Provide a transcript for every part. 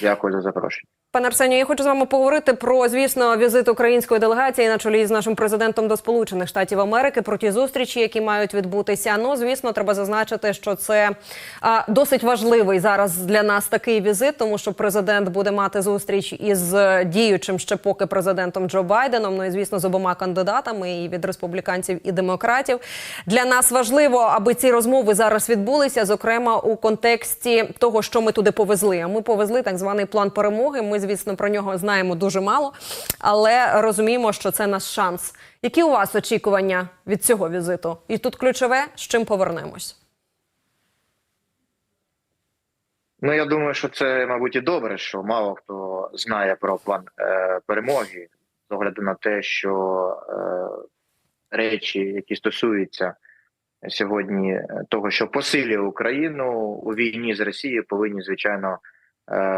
Дякую за запрошення. Пане Арсенію, я хочу з вами поговорити про, звісно, візит української делегації на чолі з нашим президентом до Сполучених Штатів Америки про ті зустрічі, які мають відбутися. Ну, звісно, треба зазначити, що це а, досить важливий зараз для нас такий візит, тому що президент буде мати зустріч із е, діючим ще поки президентом Джо Байденом. Ну і звісно, з обома кандидатами і від республіканців і демократів. Для нас важливо, аби ці розмови зараз відбулися, зокрема у контексті того, що ми туди повезли. А ми повезли так званий план перемоги. Ми, звісно, про нього знаємо дуже мало, але розуміємо, що це наш шанс. Які у вас очікування від цього візиту? І тут ключове, з чим повернемось. Ну я думаю, що це, мабуть, і добре, що мало хто знає про план е, перемоги, з огляду на те, що е, речі, які стосуються сьогодні того, що посилює Україну у війні з Росією, повинні звичайно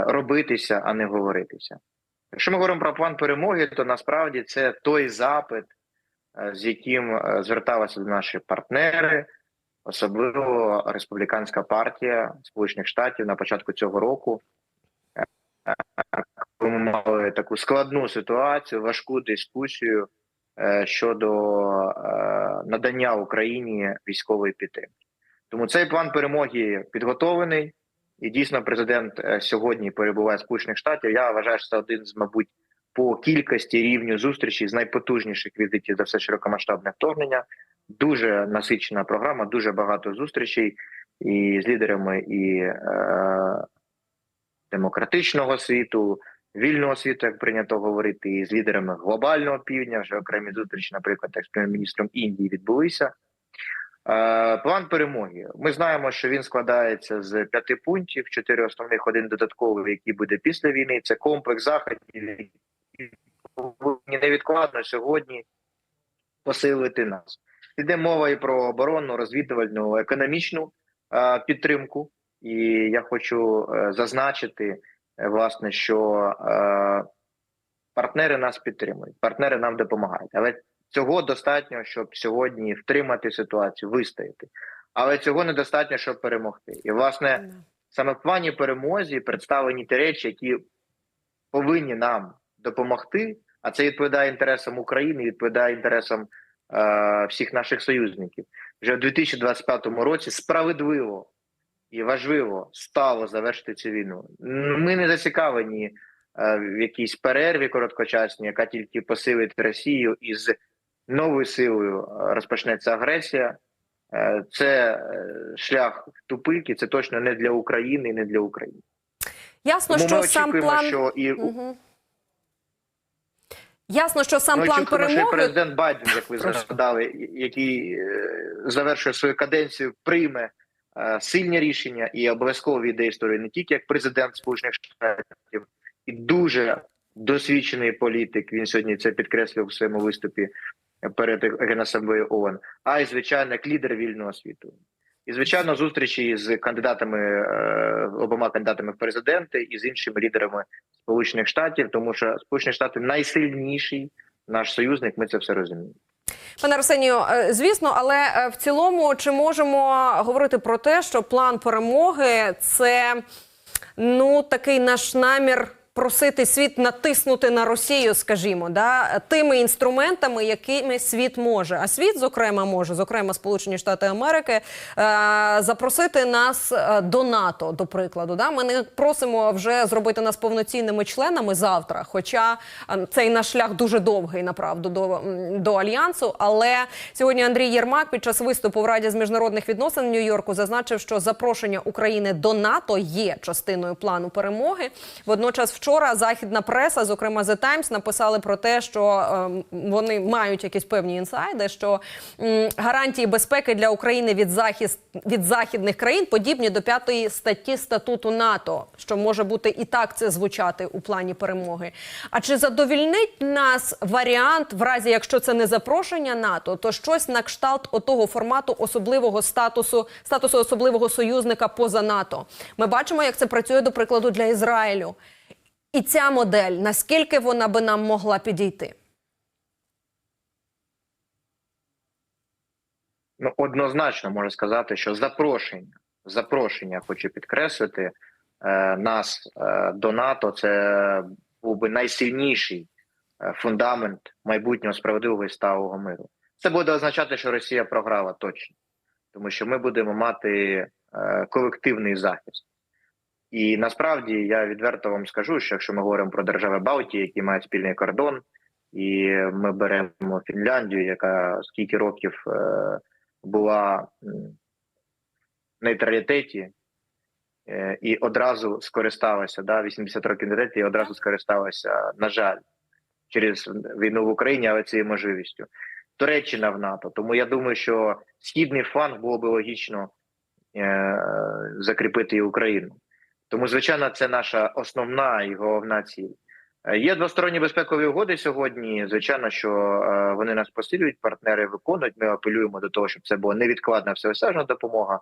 робитися, а не говоритися. Якщо ми говоримо про план перемоги, то насправді це той запит, е, з яким е, зверталися до наші партнери. Особливо республіканська партія Сполучених Штатів на початку цього року, е, ми мали таку складну ситуацію, важку дискусію е, щодо е, надання Україні військової підтримки. Тому цей план перемоги підготовлений, і дійсно президент е, сьогодні перебуває в Сполучених Штатів. Я вважаю, що це один з, мабуть, по кількості рівню зустрічей з найпотужніших візитів за все широкомасштабне вторгнення дуже насичена програма, дуже багато зустрічей і з лідерами і е, демократичного світу, вільного світу, як прийнято говорити, і з лідерами глобального півдня. Вже окремі зустрічі, наприклад, як з прем'єр-міністром Індії відбулися. Е, план перемоги. Ми знаємо, що він складається з п'яти пунктів, чотири основних, один додатковий, який буде після війни. Це комплекс заходів, які невідкладно сьогодні посилити нас. Іде мова і про оборонну, розвідувальну, економічну е, підтримку. І я хочу е, зазначити, власне, що партнери нас підтримують, партнери нам допомагають. Але цього достатньо, щоб сьогодні втримати ситуацію, вистояти. Але цього недостатньо, щоб перемогти. І, власне, саме в плані перемозі представлені ті речі, які повинні нам допомогти, а це відповідає інтересам України, відповідає інтересам е, всіх наших союзників. Вже в 2025 році справедливо і важливо стало завершити цю війну. Ми не зацікавлені е, в якійсь перерві короткочасній, яка тільки посилить Росію і з новою силою е, розпочнеться агресія. Е, Це е, шлях в тупик, і це точно не для України і не для України. Ясно, Тому що ми сам план що і Мгм. Ясно, що сам Ми план очікуємо, що і президент Байден, як ви згадали, який завершує свою каденцію, прийме сильні рішення і обов'язково війде історію не тільки як президент Сполучених Штатів, і дуже досвідчений політик. Він сьогодні це підкреслив у своєму виступі перед Генасамблеєю ООН, а й звичайно як лідер вільного світу. І звичайно, зустрічі з кандидатами е, обома кандидатами в президенти і з іншими лідерами Сполучених Штатів, тому що Сполучені Штати найсильніший наш союзник. Ми це все розуміємо. Пане Арсенію, е, звісно, але е, в цілому чи можемо говорити про те, що план перемоги це ну такий наш намір просити світ натиснути на Росію, скажімо, да, тими інструментами, якими світ може. А світ, зокрема, може, зокрема, Сполучені Штати Америки, е, запросити нас е, до НАТО, до прикладу. Да? Ми не просимо вже зробити нас повноцінними членами завтра. Хоча е, цей наш шлях дуже довгий, направду, до, до альянсу. Але сьогодні Андрій Єрмак під час виступу в Раді з міжнародних відносин в Нью-Йорку зазначив, що запрошення України до НАТО є частиною плану перемоги. Водночас, вчора західна преса, зокрема The Times, написали про те, що ем, вони мають якісь певні інсайди, що гарантії безпеки для України від захист від західних країн подібні до п'ятої статті статуту НАТО, що може бути і так це звучати у плані перемоги. А чи задовільнить нас варіант, в разі якщо це не запрошення НАТО, то щось на кшталт отого формату особливого статусу, статусу особливого союзника поза НАТО? Ми бачимо, як це працює до прикладу для Ізраїлю. І ця модель, наскільки вона би нам могла підійти? Ну однозначно можу сказати, що запрошення, запрошення хочу підкреслити е, нас е, до НАТО, це був би найсильніший е, фундамент майбутнього справедливого і сталого миру. Це буде означати, що Росія програла точно, тому що ми будемо мати е, колективний захист. І насправді я відверто вам скажу, що якщо ми говоримо про держави Балтії, які мають спільний кордон, і ми беремо Фінляндію, яка скільки років е, була в нейтралітеті, е, і одразу скористалася, да, 80 років нейтралітеті, і одразу скористалася, на жаль, через війну в Україні, але цією можливістю. Туреччина в НАТО. Тому я думаю, що східний фланг було би логічно е, закріпити і Україну. Тому, звичайно, це наша основна і головна ціль. Е, Є двосторонні безпекові угоди сьогодні. Звичайно, що е, вони нас посилюють, партнери виконують. Ми апелюємо до того, щоб це була невідкладна всеосяжна допомога.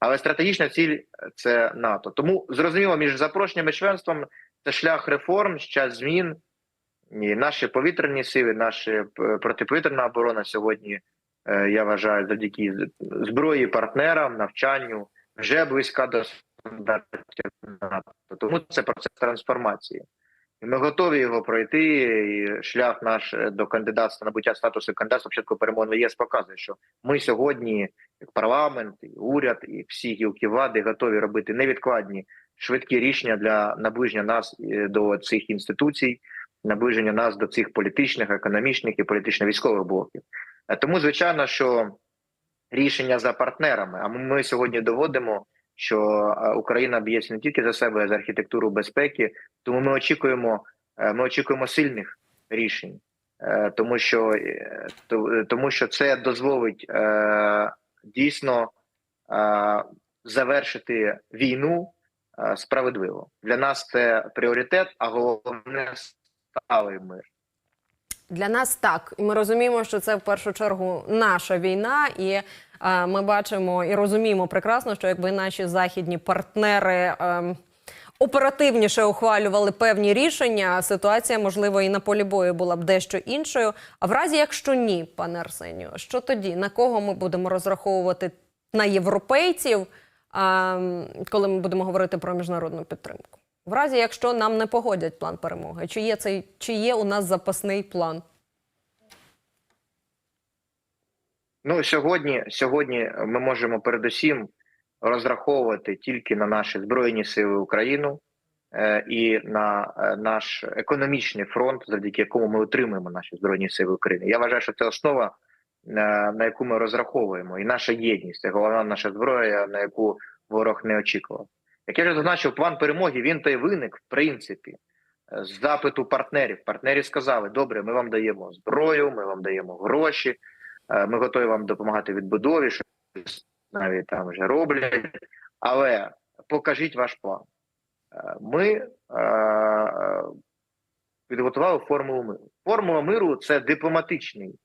Але стратегічна ціль це НАТО. Тому зрозуміло, між запрошенням і членством це шлях реформ, час змін. І наші повітряні сили, наша е, протиповітряна оборона сьогодні, я вважаю, завдяки зброї партнерам, навчанню, вже близька до стандартів НАТО. Тому це процес трансформації. І ми готові його пройти. І шлях наш е, до кандидатства набуття статусу кандидата спочатку перемоги ЄС показує, що ми сьогодні, як парламент, і уряд, і всі гілки влади готові робити невідкладні швидкі рішення для наближення нас е, до цих інституцій, наближення нас до цих політичних, економічних і політично-військових блоків. Е, Тому, звичайно, що рішення за партнерами. А ми сьогодні доводимо, що е, Україна б'ється не тільки за себе, а за архітектуру безпеки. Тому ми очікуємо, е, ми очікуємо сильних рішень, Е, тому що то- тому, що це дозволить дійсно завершити війну справедливо. Для нас це пріоритет, а головне сталий мир. Для нас так, і ми розуміємо, що це в першу чергу наша війна, і е, ми бачимо і розуміємо прекрасно, що якби наші західні партнери. Е, Оперативніше ухвалювали певні рішення. Ситуація, можливо, і на полі бою була б дещо іншою. А в разі, якщо ні, пане Арсенію, що тоді? На кого ми будемо розраховувати на європейців, а, коли ми будемо говорити про міжнародну підтримку? В разі, якщо нам не погодять план перемоги, чи є цей чи є у нас запасний план? Ну сьогодні, сьогодні ми можемо передусім розраховувати тільки на наші збройні сили України е, і на е, наш економічний фронт, завдяки якому ми отримуємо наші збройні сили України. Я вважаю, що це основа, е, на яку ми розраховуємо, і наша єдність це головна наша зброя, на яку ворог не очікував. Як я вже зазначив, план перемоги він та й виник в принципі е, з запиту партнерів. Партнери сказали: добре, ми вам даємо зброю, ми вам даємо гроші. Е, Ми готові вам допомагати відбудові, що навіть там вже роблять. Але покажіть ваш план. Е, Ми підготували формулу миру. Формула миру це дипломатичний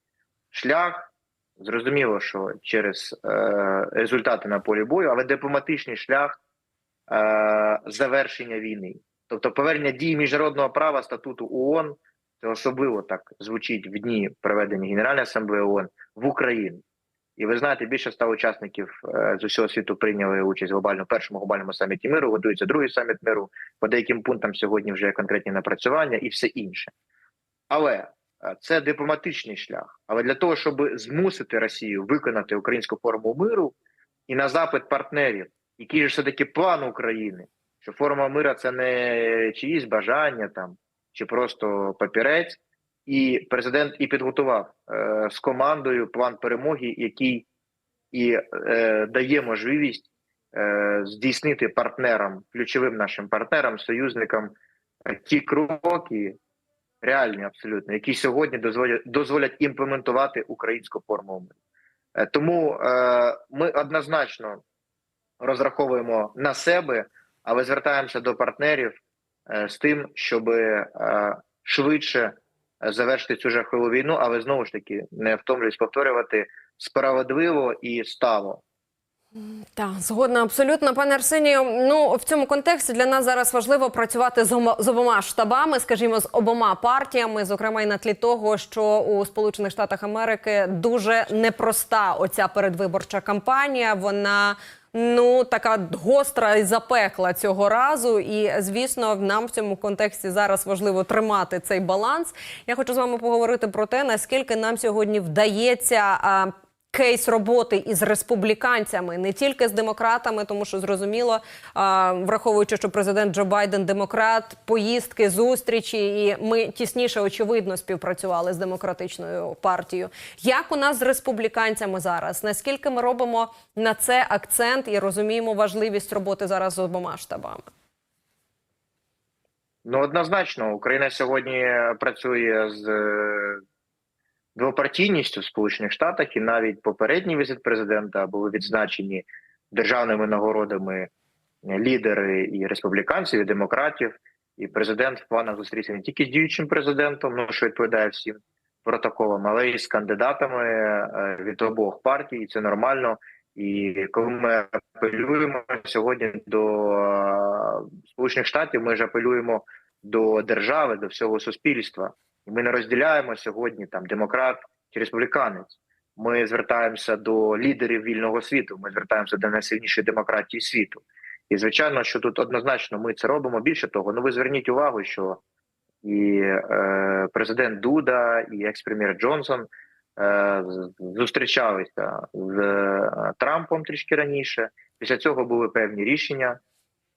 шлях. Зрозуміло, що через результати на полі бою, але дипломатичний шлях завершення війни. Тобто повернення дій міжнародного права статуту ООН, це особливо так звучить в дні проведення Генеральної асамблеї ООН в Україну. І ви знаєте, більше ста учасників е, з усього світу прийняли участь в глобальному першому глобальному саміті миру. Готується другий саміт миру. По деяким пунктам сьогодні вже є конкретні напрацювання і все інше. Але е, це дипломатичний шлях. Але для того, щоб змусити Росію виконати українську форму миру і на запит партнерів, який же все таки план України, що форма мира це не чиїсь бажання там чи просто папірець. І президент і підготував е, з командою план перемоги, який і е, дає можливість е, здійснити партнерам, ключовим нашим партнерам, союзникам е, ті кроки, реальні абсолютно, які сьогодні дозволять дозволять імплементувати українську форму миру. Е, тому е, ми однозначно розраховуємо на себе, але звертаємося до партнерів е, з тим, щоб е, швидше завершити цю жахливу війну, але знову ж таки не втомлююсь повторювати справедливо і стало. Так, згодна абсолютно, пане Арсенію. Ну в цьому контексті для нас зараз важливо працювати з обома штабами, скажімо, з обома партіями, зокрема і на тлі того, що у Сполучених Штатах Америки дуже непроста оця передвиборча кампанія. Вона Ну, така гостра і запекла цього разу, і звісно, нам в цьому контексті зараз важливо тримати цей баланс. Я хочу з вами поговорити про те, наскільки нам сьогодні вдається кейс роботи із республіканцями, не тільки з демократами, тому що зрозуміло, враховуючи, що президент Джо Байден демократ, поїздки, зустрічі, і ми тісніше очевидно співпрацювали з демократичною партією. Як у нас з республіканцями зараз? Наскільки ми робимо на це акцент і розуміємо важливість роботи зараз з обома штабами? Ну однозначно, Україна сьогодні працює з двопартійністю в Сполучених Штатах, і навіть попередній візит президента були відзначені державними нагородами лідери і республіканців, і демократів. І президент в планах зустрітися не тільки з діючим президентом, ну що відповідає всім протоколам, але й з кандидатами е, від обох партій. І це нормально. І коли ми апелюємо сьогодні до е, Сполучених Штатів, ми ж апелюємо до держави, до всього суспільства. І ми не розділяємо сьогодні там демократ чи республіканець. Ми звертаємося до лідерів вільного світу. Ми звертаємося до найсильнішої демократії світу. І звичайно, що тут однозначно ми це робимо. Більше того, ну ви зверніть увагу, що і е, президент Дуда, і екс-прем'єр Джонсон е, зустрічалися з е, Трампом трішки раніше. Після цього були певні рішення,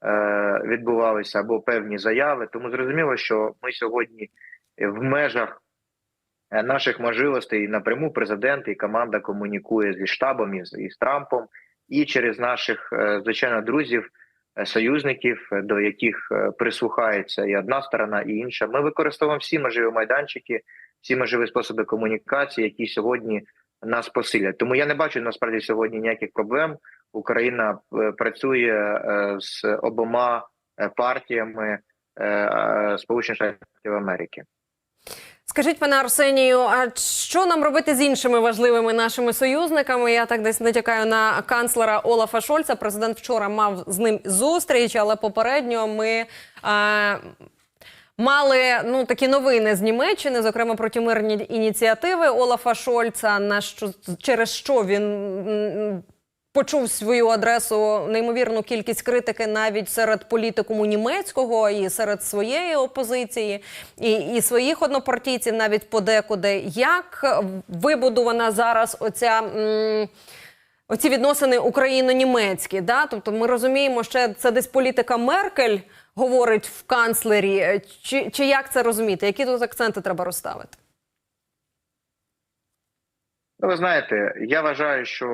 е, відбувалися або певні заяви. Тому зрозуміло, що ми сьогодні в межах е, наших можливостей напряму президент і команда комунікує зі штабом і з, і з Трампом, і через наших е, звичайно друзів, е, союзників, до яких прислухається і одна сторона, і інша. Ми використовуємо всі можливі майданчики, всі можливі способи комунікації, які сьогодні нас посилять. Тому я не бачу насправді сьогодні ніяких проблем. Україна працює з обома партіями Сполучених Штатів Америки. Скажіть, пане Арсенію, а що нам робити з іншими важливими нашими союзниками? Я так десь натякаю на канцлера Олафа Шольца. Президент вчора мав з ним зустріч, але попередньо ми. Е, Мали ну такі новини з Німеччини, зокрема про ті мирні ініціативи Олафа Шольца, на що через що він почув свою адресу неймовірну кількість критики навіть серед політикуму німецького і серед своєї опозиції, і, і своїх однопартійців, навіть подекуди. Як вибудована зараз оця. М, Оці відносини україно-німецькі, да? тобто ми розуміємо, що це десь політика Меркель говорить в канцлері. Чи, чи як це розуміти? Які тут акценти треба розставити? Ну, ви знаєте, я вважаю, що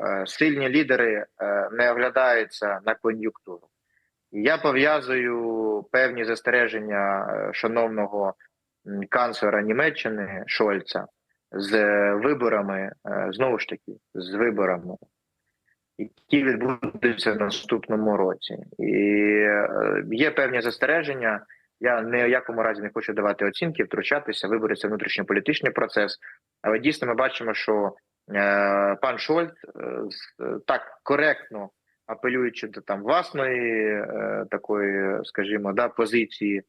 е, сильні лідери е, не оглядаються на кон'юнктуру. Я пов'язую певні застереження е, шановного канцлера Німеччини Шольца з е, виборами, е, знову ж таки, з виборами, які відбудуться в наступному році. І е, є певні застереження. Я ні якому разі не хочу давати оцінки, втручатися, вибори внутрішньополітичний процес. Але дійсно ми бачимо, що е, пан Шольц е, так коректно апелюючи до там власної е, такої, скажімо, да, позиції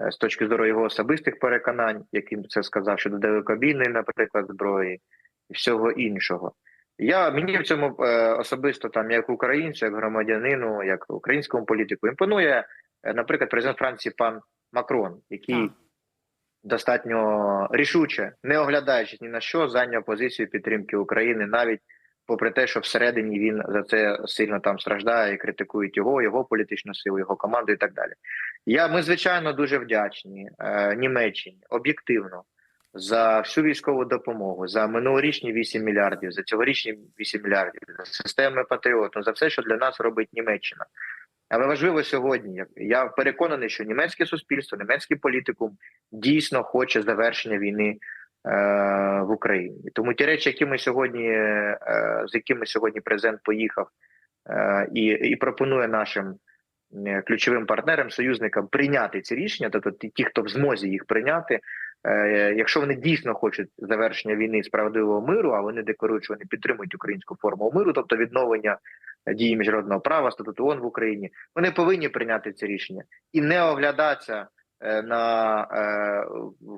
е, з точки зору його особистих переконань, яким це сказав щодо далекобійної, наприклад, зброї і всього іншого. Я мені в цьому е, особисто там, як українцю, як громадянину, як українському політику, імпонує, е, наприклад, президент Франції пан Макрон, який Так. достатньо рішуче, не оглядаючись ні на що, зайняв позицію підтримки України, навіть попри те, що всередині він за це сильно там страждає і критикують його, його політичну силу, його команду і так далі. Я ми звичайно дуже вдячні е, Німеччині об'єктивно за всю військову допомогу, за минулорічні 8 мільярдів, за цьогорічні 8 мільярдів, за системи Патріот, ну, за все, що для нас робить Німеччина. Але важливо сьогодні, я переконаний, що німецьке суспільство, німецький політикум дійсно хоче завершення війни е, в Україні. Тому ті речі, які ми сьогодні, е, з якими сьогодні президент поїхав е, і, і пропонує нашим е, ключовим партнерам, союзникам прийняти ці рішення, тобто ті, ті, хто в змозі їх прийняти. Е, Якщо вони дійсно хочуть завершення війни справедливого миру, а вони декларують, що вони підтримують українську форму миру, тобто відновлення дії міжнародного права, статуту ООН в Україні, вони повинні прийняти це рішення і не оглядатися е, на е,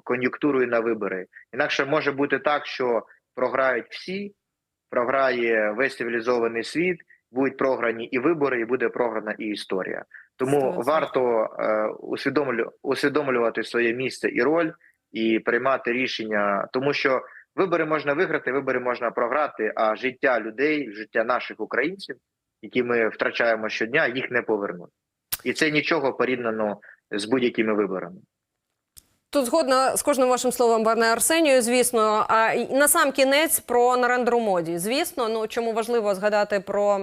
кон'юнктуру і на вибори. Інакше може бути так, що програють всі, програє весь цивілізований світ, будуть програні і вибори, і буде програна і історія. Тому 100%. варто усвідомлю, усвідомлювати своє місце і роль, і приймати рішення, тому що вибори можна виграти, вибори можна програти, а життя людей, життя наших українців, які ми втрачаємо щодня, їх не повернуть. І це нічого порівняно з будь-якими виборами. Тут згодна з кожним вашим словом, пане Арсенію. Звісно, а на сам кінець про Нарендру моді. Звісно, ну чому важливо згадати про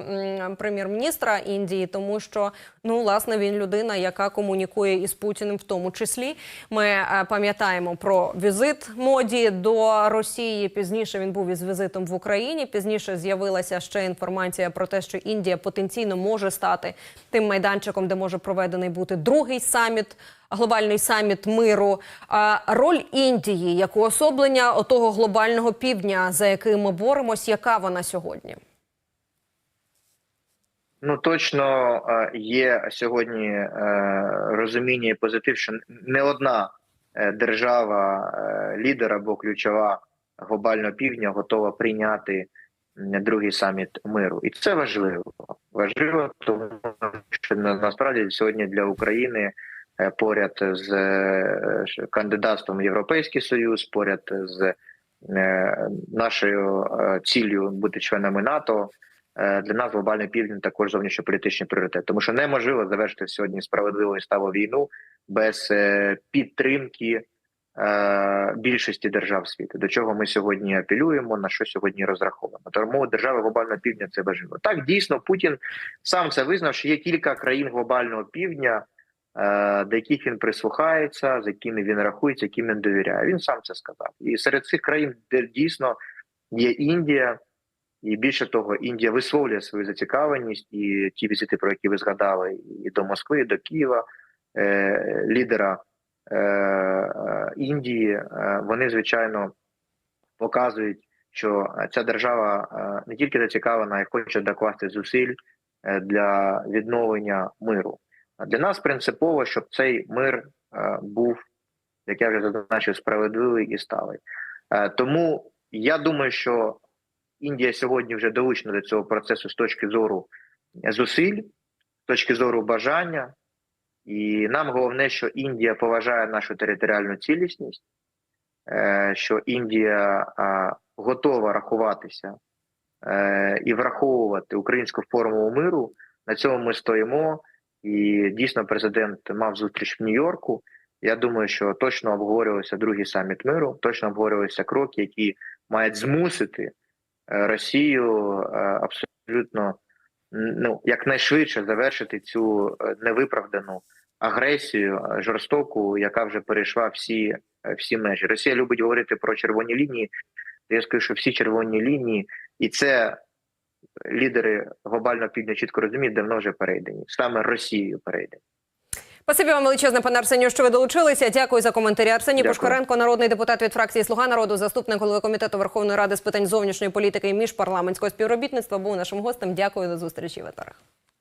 прем'єр-міністра Індії, тому що ну власне він людина, яка комунікує із Путіним, в тому числі. Ми е, пам'ятаємо про візит моді до Росії. Пізніше він був із візитом в Україні. Пізніше з'явилася ще інформація про те, що Індія потенційно може стати тим майданчиком, де може проведений бути другий саміт глобальний саміт миру. А роль Індії як уособлення отого глобального півдня, за який ми боремось, яка вона сьогодні? Ну точно е, є сьогодні е, розуміння і позитив, що не одна е, держава, лідер або ключова глобального півдня готова прийняти другий саміт миру, і це важливо. Важливо, тому що на- насправді сьогодні для України поряд з е, кандидатством в Європейський Союз, поряд з е, нашою е, ціллю бути членами НАТО. Е, Для нас глобальний південь також зовнішньополітичний пріоритет, тому що неможливо завершити сьогодні справедливу і сталу війну без е, підтримки е, більшості держав світу. До чого ми сьогодні апелюємо, на що сьогодні розраховуємо. Тому держави глобального півдня це важливо. Так дійсно Путін сам це визнав, що є кілька країн глобального півдня, е, до яких він прислухається, з якими він рахується, яким він довіряє. Він сам це сказав. І серед цих країн, де дійсно є Індія. І більше того, Індія висловлює свою зацікавленість, і ті візити, про які ви згадали, і до Москви, і до Києва, е, лідера е, е, Індії, е, вони звичайно показують, що ця держава е, не тільки зацікавлена, й хоче докласти зусиль е, для відновлення миру. Для нас принципово, щоб цей мир е, був, як я вже зазначив, справедливий і сталий. Е, Тому я думаю, що Індія сьогодні вже долучена до цього процесу з точки зору зусиль, з точки зору бажання. І нам головне, що Індія поважає нашу територіальну цілісність, е, що Індія готова рахуватися і враховувати українську формулу миру. На цьому ми стоїмо. І дійсно, президент мав зустріч в Нью-Йорку. Я думаю, що точно обговорювався другий саміт миру, точно обговорювалися кроки, які мають змусити е, Росію е, абсолютно ну якнайшвидше завершити цю е, невиправдану агресію жорстоку, яка вже перейшла всі, всі межі. Росія любить говорити про червоні лінії. Я скажу, що всі червоні лінії, і це лідери глобального півдня чітко розуміють, давно вже перейдені. Саме Росією перейдені. Спасибі вам величезне, пане Арсенію, що ви долучилися. Дякую за коментарі. Арсеній Дякую. Народний депутат від фракції Слуга народу, заступник голови комітету Верховної Ради з питань зовнішньої політики і міжпарламентського співробітництва, був нашим гостем. Дякую до зустрічі в етерах.